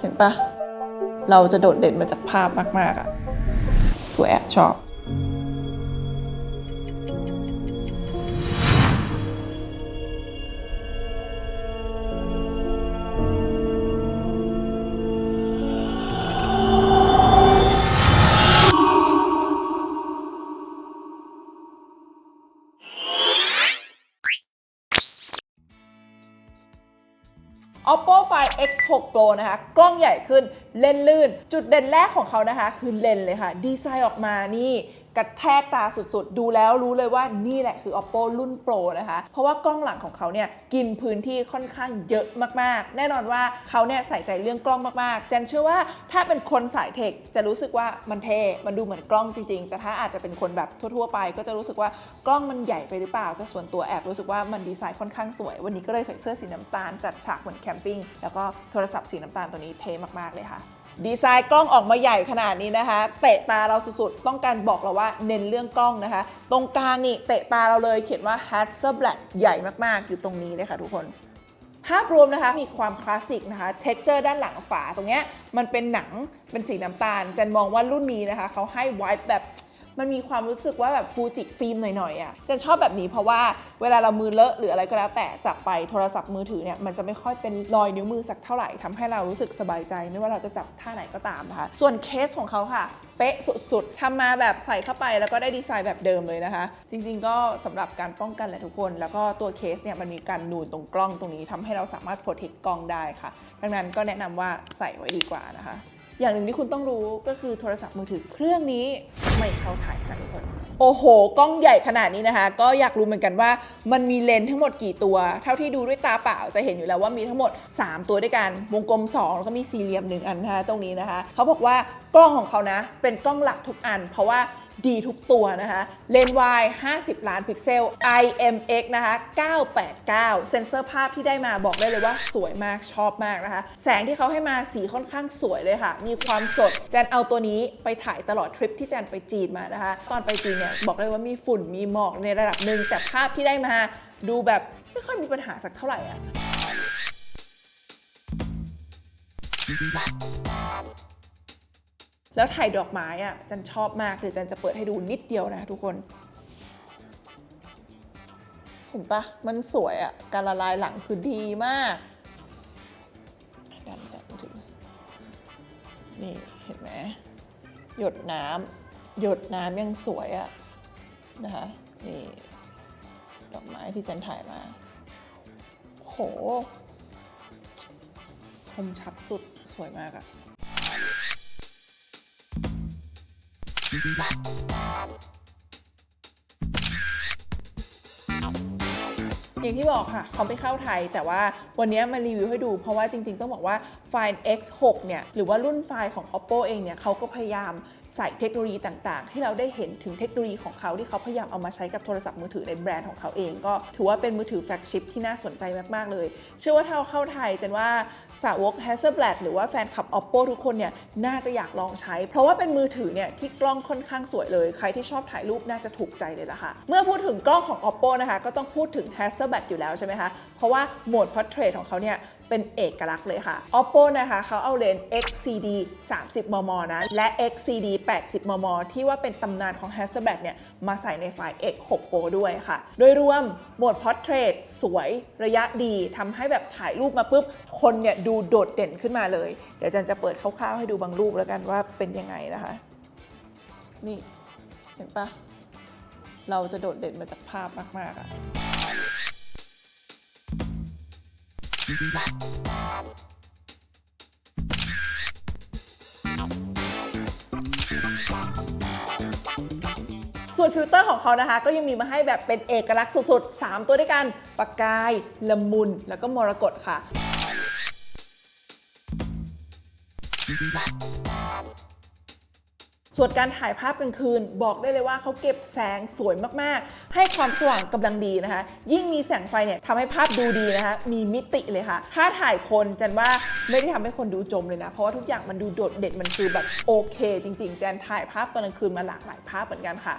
เห็นปะเราจะโดดเด่นมาจากภาพมาก ๆอะสวยอะชอบ Oppo Find X6 Pro นะคะ กล้องใหญ่ขึ้นเลนส์ลื่น จุดเด่นแรกของเขานะคะ คือเลนส์เลยค่ะ ดีไซน์ออกมานี่ กระแทกตาสุดๆ ดูแล้วรู้เลยว่านี่แหละคือ Oppo รุ่น Pro นะคะ เพราะว่ากล้องหลังของเขาเนี่ยกินพื้นที่ค่อนข้างเยอะมากๆ แน่นอนว่าเขาเนี่ยใส่ใจเรื่องกล้องมากๆเจนเชื่อว่าถ้าเป็นคนสายเทคจะรู้สึกว่ามันเท่ มันดูเหมือนกล้องจริงๆ แต่ถ้าอาจจะเป็นคนแบบทั่วๆ ไป ก็จะรู้สึกว่ากล้องมันใหญ่ไปหรือเปล่า แต่ส่วนตัวแอบรู้สึกว่ามันดีไซน์ค่อนข้างสวย วันนี้ก็เลยใส่เสื้อสีน้ำตาลจัดฉากเหมือนแคมปิ้ง แล้วก็โทรศัพท์สีน้ำตาลตัวนี้เท่มากๆเลยค่ะ ดีไซน์กล้องออกมาใหญ่ขนาดนี้นะคะ เตะตาเราสุดๆ ต้องการบอกเราว่าเน้นเรื่องกล้องนะคะ ตรงกลางนี่เตะตาเราเลยเขียนว่า Hasselblad ใหญ่มากๆ อยู่ตรงนี้เลยค่ะทุกคนภาพรวมนะคะมีความคลาสสิกนะคะเท็กเจอร์ด้านหลังฝาตรงเนี้ยมันเป็นหนังเป็นสีน้ำตาลจันมองว่ารุ่นนี้นะคะเขาให้ไวท์แบบ มันมีความรู้สึกว่าแบบฟูจิฟิล์มหน่อยๆอะจันชอบแบบนี้เพราะว่าเวลาเรามือเลอะหรืออะไรก็แล้วแต่จับไปโทรศัพท์มือถือเนี่ยมันจะไม่ค่อยเป็นรอยนิ้วมือสักเท่าไหร่ทำให้เรารู้สึกสบายใจ ไม่ว่าเราจะจับท่าไหนก็ตามนะคะ ส่วนเคสของเขาค่ะ เป๊ะสุดๆทำมาแบบใส่เข้าไปแล้วก็ได้ดีไซน์แบบเดิมเลยนะคะ จริงๆก็สำหรับการป้องกันแหละทุกคน แล้วก็ตัวเคสเนี่ยมันมีการนูนตรงกล้องตรงนี้ทำให้เราสามารถโปรเทคกล้องได้ค่ะ ดังนั้นก็แนะนำว่าใส่ไว้ดีกว่านะคะ อย่างหนึ่งที่คุณต้องรู้ก็คือโทรศัพท์มือถือเครื่องนี้ไม่เข้าถ่ายค่ะทุกคน โอ้โห กล้องใหญ่ขนาดนี้นะคะ ก็อยากรู้เหมือนกันว่ามันมีเลนส์ทั้งหมดกี่ตัว เท่าที่ดูด้วยตาเปล่าจะเห็นอยู่แล้วว่ามีทั้งหมด 3 ตัวด้วยกัน วงกลม 2 แล้วก็มีสี่เหลี่ยมหนึ่งอันนะคะตรงนี้นะคะ เขาบอกว่ากล้องของเขานะ เป็นกล้องหลักทุกอัน เพราะว่า ดีทุกตัวนะคะ เลนส์วาย50 ล้านพิกเซล IMX นะคะ 989 เซนเซอร์ภาพที่ได้มาบอกได้เลยว่าสวยมากชอบมากนะคะ แสงที่เขาให้มาสีค่อนข้างสวยเลยค่ะ มีความสด แจนเอาตัวนี้ไปถ่ายตลอดทริปที่แจนไปจีนมานะคะ ตอนไปจีนเนี่ยบอกเลยว่ามีฝุ่นมีหมอกในระดับหนึ่งแต่ภาพที่ได้มาดูแบบไม่ค่อยมีปัญหาสักเท่าไหร่อะ แล้วถ่ายดอกไม้อะจันชอบมากเดี๋ยวจันจะเปิดให้ดูนิดเดียวนะทุกคน เห็นปะมันสวยอะการละลายหลังคือดีมากดันแสงถึงนี่เห็นไหมหยดน้ำหยดน้ำยังสวยอะนะคะนี่ดอกไม้ที่จันถ่ายมา โห คมชัดสุดสวยมากอะ อย่างที่บอกค่ะเขาไปเข้าไทย แต่ว่าวันนี้มารีวิวให้ดู เพราะว่าจริงๆ ต้องบอกว่า Find X6 เนี่ย หรือว่ารุ่นไฟล์ของ Oppo เองเนี่ยเขาก็พยายาม ใส่เทคโนโลยีต่างๆ ที่เราได้เห็นถึงเทคโนโลยีของเขาที่เขาพยายามเอามาใช้กับโทรศัพท์มือถือในแบรนด์ของเขาเอง ก็ถือว่าเป็นมือถือแฟลกชิพที่น่าสนใจมากๆเลย เชื่อว่าถ้าเราเข้าไทยจันว่าสาวก Hasselblad หรือว่าแฟนคลับ Oppo ทุกคนเนี่ยน่าจะอยากลองใช้ เพราะว่าเป็นมือถือเนี่ยที่กล้องค่อนข้างสวยเลย ใครที่ชอบถ่ายรูปน่าจะถูกใจเลยล่ะค่ะ เมื่อพูดถึงกล้องของ Oppo นะคะก็ต้องพูดถึง Hasselblad อยู่แล้วใช่ไหมคะเพราะว่าโหมด Portrait ของเขาเนี่ย เป็นเอกลักษณ์เลยค่ะ Oppo นะคะเขาเอาเลนส์ XCD 30 มม นะ และ XCD 80 มม ที่ว่าเป็นตำนานของ Hasselblad เนี่ย มาใส่ในไฟล์ X6 Pro ด้วยค่ะ โดยรวมโหมด Portrait สวยระยะดีทำให้แบบถ่ายรูปมาปุ๊บ คนเนี่ยดูโดดเด่นขึ้นมาเลย เดี๋ยวจันจะเปิดคร่าวๆให้ดูบางรูปแล้วกันว่าเป็นยังไงนะคะ นี่ เห็นปะเราจะโดดเด่นมาจากภาพมากๆอะ ส่วนฟิลเตอร์ของเขานะคะ ก็ยังมีมาให้แบบเป็นเอกลักษณ์สุดๆ 3 ตัวด้วยกันประกาย ละมุน แล้วก็มรกตค่ะ ส่วนการถ่ายภาพกลางคืน บอกได้เลยว่าเขาเก็บแสงสวยมากๆ ให้ความสว่างกำลังดีนะคะ ยิ่งมีแสงไฟเนี่ยทำให้ภาพดูดีนะคะ มีมิติเลยค่ะ ถ้าถ่ายคนจันว่าไม่ได้ทำให้คนดูจมเลยนะ เพราะว่าทุกอย่างมันดูโดดเด่นมันคือแบบโอเค จริง ๆ แจนถ่ายภาพตอนกลางคืนมาหลากหลายภาพเหมือนกันค่ะ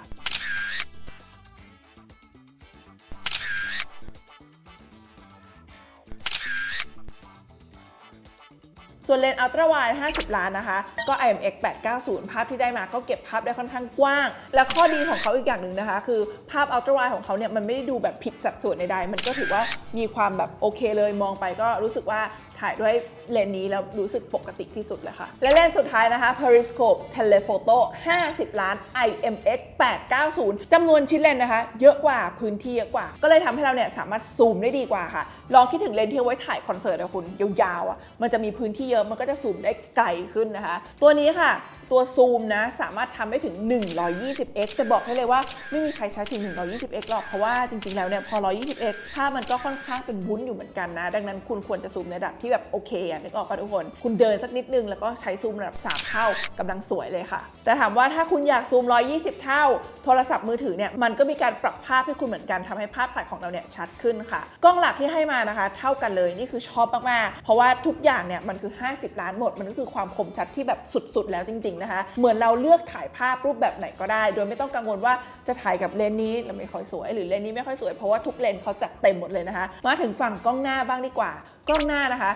ส่วนเลนส์อัลตร้าไวด์50 ล้านนะคะ ก็ IMX 890 ภาพที่ได้มาก็เก็บภาพได้ค่อนข้างกว้าง และข้อดีของเขาอีกอย่างหนึ่งนะคะ คือภาพอัลตร้าไวด์ของเขาเนี่ยมันไม่ได้ดูแบบผิดสัดส่วนใดๆ มันก็ถือว่ามีความแบบโอเคเลยมองไปก็รู้สึกว่าถ่ายด้วยเลนส์นี้แล้วรู้สึกปกติที่สุดเลยค่ะ และเลนส์สุดท้ายนะคะ Periscope Telephoto 50 ล้าน IMX 890 จำนวนชิ้นเลนส์นะคะ เยอะกว่าพื้นที่เยอะกว่า ก็เลยทำให้เราเนี่ยสามารถซูมได้ดีกว่าค่ะ ลองคิดถึงเลนส์ที่เอาไว้ถ่ายคอนเสิร์ตอะคุณยาวๆอะมันจะมีพื้นที่เยอะมันก็จะสูบได้ไกลขึ้นนะคะ ตัวนี้ค่ะตัวซูมนะสามารถทำได้ถึง 120x แต่บอกให้เลยว่าไม่มีใครใช้ถึง 120x หรอกเพราะว่าจริงๆแล้วเนี่ยพอ 120x ภาพมันก็ค่อนข้างเป็นวุ้นอยู่เหมือนกันนะ ดังนั้นคุณควรจะซูมในระดับที่แบบโอเคอะนึกออกป่ะทุกคน คุณเดินสักนิดนึงแล้วก็ใช้ซูมระดับ 3 เท่ากำลังสวยเลยค่ะ แต่ถามว่าถ้าคุณอยากซูม 120 เท่า โทรศัพท์มือถือเนี่ยมันก็มีการปรับภาพให้คุณเหมือนกันทำให้ภาพถ่ายของเราเนี่ยชัดขึ้นค่ะ กล้องหลักที่ให้มานะคะ เท่ากันเลยนี่คือชอบมากๆเพราะว่าทุกอย่างเนี่ยมันคือ 50 ล้านหมดมันก็คือความคมชัดที่แบบสุดๆ แล้วจริงนะคะ เหมือนเราเลือกถ่ายภาพรูปแบบไหนก็ได้ โดยไม่ต้องกังวลว่าจะถ่ายกับเลนส์นี้แล้วไม่ค่อยสวย หรือเลนส์นี้ไม่ค่อยสวยเพราะว่าทุกเลนส์เขาจัดเต็มหมดเลยนะคะ มาถึงฝั่งกล้องหน้าบ้างดีกว่า กล้องหน้านะคะ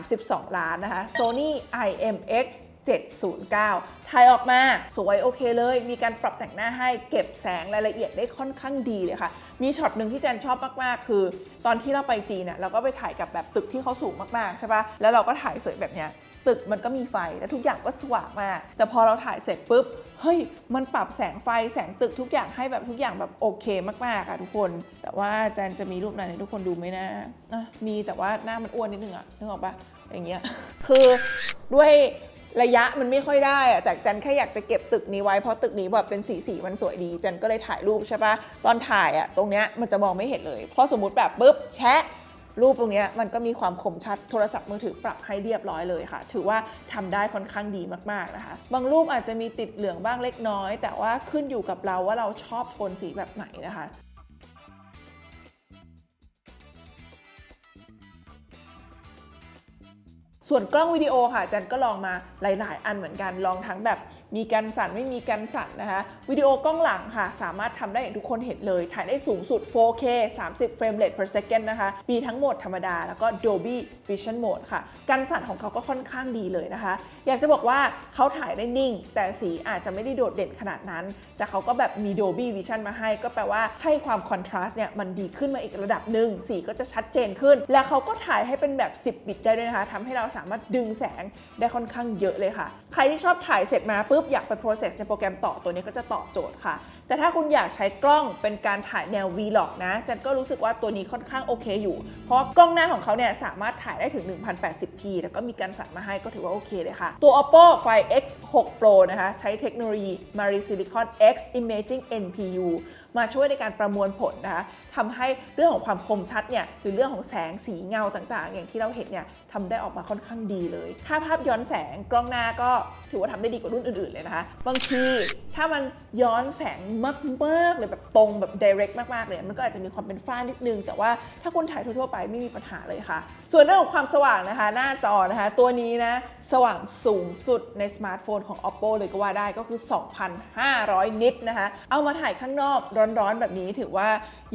32 ล้านนะคะ Sony IMX 709 ถ่ายออกมาสวยโอเคเลย มีการปรับแต่งหน้าให้เก็บแสงรายละเอียดได้ค่อนข้างดีเลยค่ะ มีช็อตหนึ่งที่แจนชอบมากๆ คือ ตอนที่เราไปจีนเน่ะเราก็ไปถ่ายกับแบบตึกที่เขาสูงมากๆใช่ปะแล้วเราก็ถ่ายสวยแบบเนี้ย ตึกมันก็มีไฟและทุกอย่างก็สว่างมาก แต่พอเราถ่ายเสร็จปุ๊บเฮ้ยมันปรับแสงไฟแสงตึกทุกอย่างให้แบบทุกอย่างแบบโอเคมากๆอะทุกคน แต่ว่าแจนจะมีรูปไหนให้ทุกคนดูไหมนะะมีแต่ว่าหน้ามันอ้วนนิดนึงอะนึกออกปะอย่างเงี้ยคือด้วยระยะมันไม่ค่อยได้อะแต่จันแค่อยากจะเก็บตึกนี้ไว้เพราะตึกนี้แบบเป็นสีสีมันสวยดี จันก็เลยถ่ายรูปใช่ปะตอนถ่ายอะตรงเนี้ยมันจะมองไม่เห็นเลยเพราะสมมติแบบปุ๊บแชะ รูปตรงนี้มันก็มีความคมชัดโทรศัพท์มือถือปรับให้เรียบร้อยเลยค่ะ ถือว่าทำได้ค่อนข้างดีมากๆนะคะ บางรูปอาจจะมีติดเหลืองบ้างเล็กน้อย แต่ว่าขึ้นอยู่กับเราว่าเราชอบโทนสีแบบไหนนะคะส่วนกล้องวิดีโอค่ะจันก็ลองมาหลาย ๆ อันเหมือนกัน ลองทั้งแบบ มีกันสั่นไม่มีกันสั่นนะคะวิดีโอกล้องหลังค่ะ สามารถทำได้อย่างทุกคนเห็นเลย ถ่ายได้สูงสุด 4K 30 เฟรมเรท per second นะคะมีทั้งโหมดธรรมดา แล้วก็ Dolby Vision Mode ค่ะกันสั่นของเขาก็ค่อนข้างดีเลยนะคะ อยากจะบอกว่าเขาถ่ายได้นิ่ง แต่สีอาจจะไม่ได้โดดเด่นขนาดนั้น แต่เขาก็แบบมี Dolby Vision มาให้ ก็แปลว่าให้ความคอนทราสต์เนี่ยมันดีขึ้นมาอีกระดับหนึ่งสีก็จะชัดเจนขึ้น และเขาก็ถ่ายให้เป็นแบบ 10 บิตได้ด้วยนะคะทำให้เราสามารถดึงแสงได้ค่อนข้างเยอะเลยค่ะ ใครที่ชอบถ่ายเสร็จมาปุ๊บอยากไป process ในโปรแกรมต่อตัวนี้ก็จะตอบโจทย์ค่ะ แต่ถ้าคุณอยากใช้กล้องเป็นการถ่ายแนว vlog นะจันก็รู้สึกว่าตัวนี้ค่อนข้างโอเคอยู่ เพราะกล้องหน้าของเขาเนี่ยสามารถถ่ายได้ถึง 1080p แล้วก็มีการสั่นมาให้ก็ถือว่าโอเคเลยค่ะ ตัว oppo find x6 pro นะคะใช้เทคโนโลยี Marisilicon X Imaging NPU มาช่วยในการประมวลผลนะคะ ทำให้เรื่องของความคมชัดเนี่ยหรือเรื่องของแสงสีเงาต่างๆ อย่างที่เราเห็นเนี่ยทำได้ออกมาค่อนข้างดีเลย ถ้าภาพย้อนแสงกล้องหน้าก็ถือว่าทำได้ดีกว่ารุ่นอื่นๆเลยนะคะ บางทีถ้ามันย้อนแสงมากๆเลยแบบตรงแบบ direct มากๆเลยมันก็อาจจะมีความเป็นฝ้านิดนึง แต่ว่าถ้าคุณถ่ายทั่วๆไปไม่มีปัญหาเลยค่ะส่วนเรื่องของความสว่างนะคะ หน้าจอนะคะ ตัวนี้นะสว่างสูงสุดในสมาร์ทโฟนของ oppo เลยก็ว่าได้ก็คือ 2,500 นิตนะคะ เอามาถ่ายข้างนอกร้อนๆ แบบนี้ถือว่า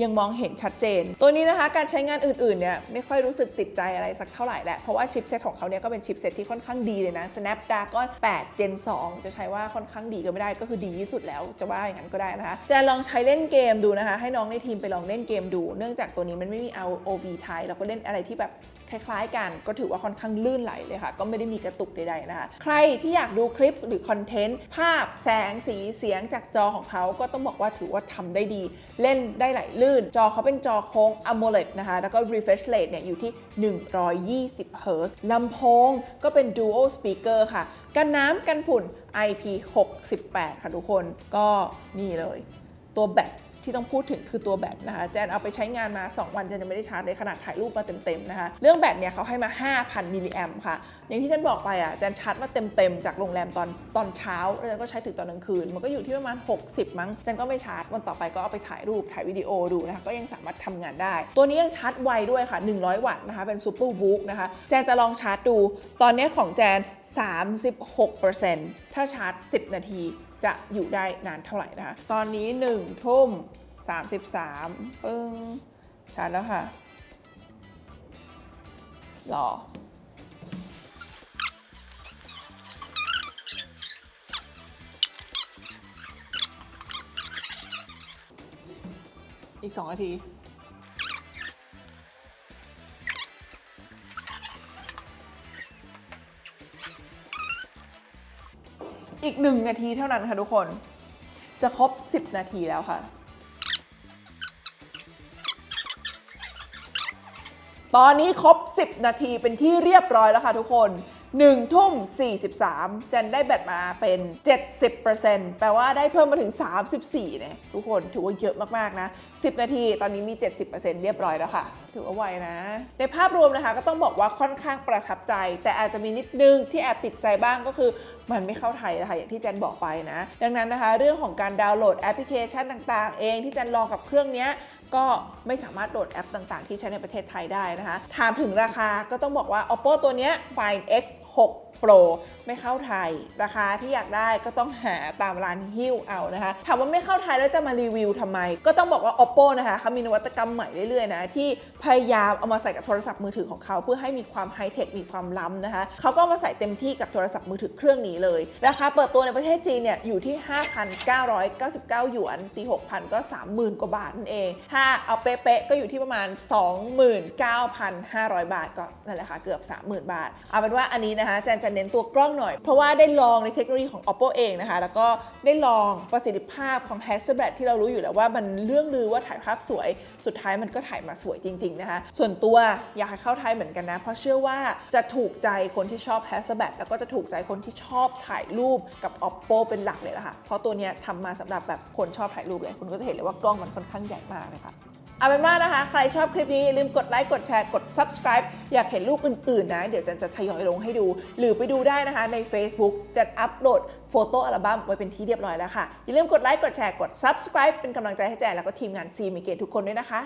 ยังมองเห็นชัดเจน ตัวนี้นะคะการใช้งานอื่นๆเนี่ยไม่ค่อยรู้สึกติดใจอะไรสักเท่าไหร่แหละ เพราะว่าชิปเซตของเขาเนี่ยก็เป็นชิปเซตที่ค่อนข้างดีเลยนะ Snapdragon 8 Gen 2 จะใช้ว่าค่อนข้างดีก็ไม่ได้ก็คือดีที่สุดแล้วจะว่าอย่างนั้นก็ได้นะคะจะลองใช้เล่นเกมดูนะคะ ให้น้องในทีมไปลองเล่นเกมดู เนื่องจากตัวนี้มันไม่มี ROV ไทยแล้วก็เล่นอะไรที่แบบ คล้ายๆ กันก็ถือว่าค่อนข้างลื่นไหลเลยค่ะ ก็ไม่ได้มีกระตุกใดๆนะคะใครที่อยากดูคลิปหรือคอนเทนต์ภาพแสงสีเสียงจากจอของเขาก็ต้องบอกว่าถือว่าทำได้ดี เล่นได้ไหลลื่น จอเขาเป็นจอโค้ง AMOLED นะคะ แล้วก็ refresh rate เนี่ยอยู่ที่ 120 Hz ลำโพงก็เป็น dual speaker ค่ะ กันน้ำกันฝุ่น IP68 ค่ะทุกคนก็นี่เลย ตัวแบต ที่ต้องพูดถึงคือตัวแบตนะคะแจนเอาไปใช้งานมา 2 วันแจนยังไม่ได้ชาร์จเลยขนาดถ่ายรูปมาเต็มๆนะคะ เรื่องแบตเนี่ยเขาให้มา 5,000มิลลิแอมค่ะอย่างที่แจนบอกไปอะแจนชาร์จมาเต็มๆจากโรงแรมตอนตอนเช้าแล้วแจนก็ใช้ถึงตอนกลางคืน มันก็อยู่ที่ประมาณ 60 มั้งแจนก็ไม่ชาร์จวันต่อไปก็เอาไปถ่ายรูปถ่ายวิดีโอดูนะคะก็ยังสามารถทำงานได้ ตัวนี้ยังชาร์จไวด้วยค่ะ 100 วัตต์นะคะเป็นซูเปอร์วูกนะคะแจนจะลองชาร์จดู ตอนนี้ของแจน 36%ถ้าชาร์จ 10 นาทีจะอยู่ได้นานเท่าไหร่นะคะ ตอนนี้1ทุ่ม33ปึ้งชาร์จแล้วค่ะรอ อีก2นาที อีก1นาทีเท่านั้นค่ะทุกคน จะครบ 10 นาทีแล้วค่ะ ตอนนี้ครบ 10 นาทีเป็นที่เรียบร้อยแล้วค่ะทุกคน 1 ทุ่ม 43เจนได้แบตมาเป็น 70%แปลว่าได้เพิ่มมาถึง 34เนี่ยทุกคนถือว่าเยอะมาก ๆ นะ 10 นาทีตอนนี้มี 70%เรียบร้อยแล้วค่ะ ถือว่าไวนะ ในภาพรวมนะคะก็ต้องบอกว่าค่อนข้างประทับใจ แต่อาจจะมีนิดนึงที่แอบติดใจบ้างก็คือมันไม่เข้าไทยนะคะอย่างที่เจนบอกไปนะ ดังนั้นนะคะ เรื่องของการดาวน์โหลดแอปพลิเคชันต่าง ๆ เองที่เจนลองกับเครื่องเนี้ย ก็ไม่สามารถโหลดแอปต่างๆ ที่ใช้ในประเทศไทยได้นะคะ ถามถึงราคาก็ต้องบอกว่า oppo ตัวเนี้ย find x 6 pro ไม่เข้าไทย ราคาที่อยากได้ก็ต้องหาตามร้านหิ้วเอานะคะ ถามว่าไม่เข้าไทยแล้วจะมารีวิวทำไม ก็ต้องบอกว่า oppo นะคะเขามีนวัตกรรมใหม่เรื่อยๆนะที่พยายามเอามาใส่กับโทรศัพท์มือถือของเขาเพื่อให้มีความไฮเทคมีความล้ำนะคะเขาก็มาใส่เต็มที่กับโทรศัพท์มือถือเครื่องนี้เลย ราคาเปิดตัวในประเทศจีนเนี่ยอยู่ที่ 5,999 หยวนตี6,000 ก็ 30,000 กว่าบาทนั่นเอง ถ้าเอาเป๊ะๆก็อยู่ที่ประมาณ 29,500 บาทก็นั่นแหละค่ะเกือบ 30,000 บาท เอาเป็นว่าอันนี้นะคะแจนจะเน้นตัวกล้องหน่อย เพราะว่าได้ลองในเทคโนโลยีของ oppo เองนะคะ แล้วก็ได้ลองประสิทธิภาพของ Hasselblad ที่เรารู้อยู่แล้วว่ามันเรื่องลือว่าถ่ายภาพสวย สุดท้ายมันก็ถ่ายมาสวยจริง ๆ นะคะ ส่วนตัวอยากให้เข้าไทยเหมือนกันนะ เพราะเชื่อว่าจะถูกใจคนที่ชอบ Hasselblad แล้วก็จะถูกใจคนที่ชอบถ่ายรูปกับ oppo เป็นหลักเลยละค่ะ เพราะตัวเนี้ยทำมาสำหรับแบบคนชอบถ่ายรูปเลย คุณก็จะเห็นเลยว่ากล้องมันค่อนข้างใหญ่มากเลยค่ะ เอาเป็นว่านะคะ ใครชอบคลิปนี้ลืมกดไลค์กดแชร์กด subscribe อยากเห็นรูปอื่นๆ นะ เดี๋ยวจันจะทยอยลงให้ดู หรือไปดูได้นะคะใน Facebook จันอัปโหลดโฟโต้อัลบั้มไว้เป็นที่เรียบร้อยแล้วค่ะ อย่าลืมกดไลค์กดแชร์กด subscribe เป็นกำลังใจให้แจนแล้วก็ทีมงานซีมิเกตทุกคนด้วยนะคะ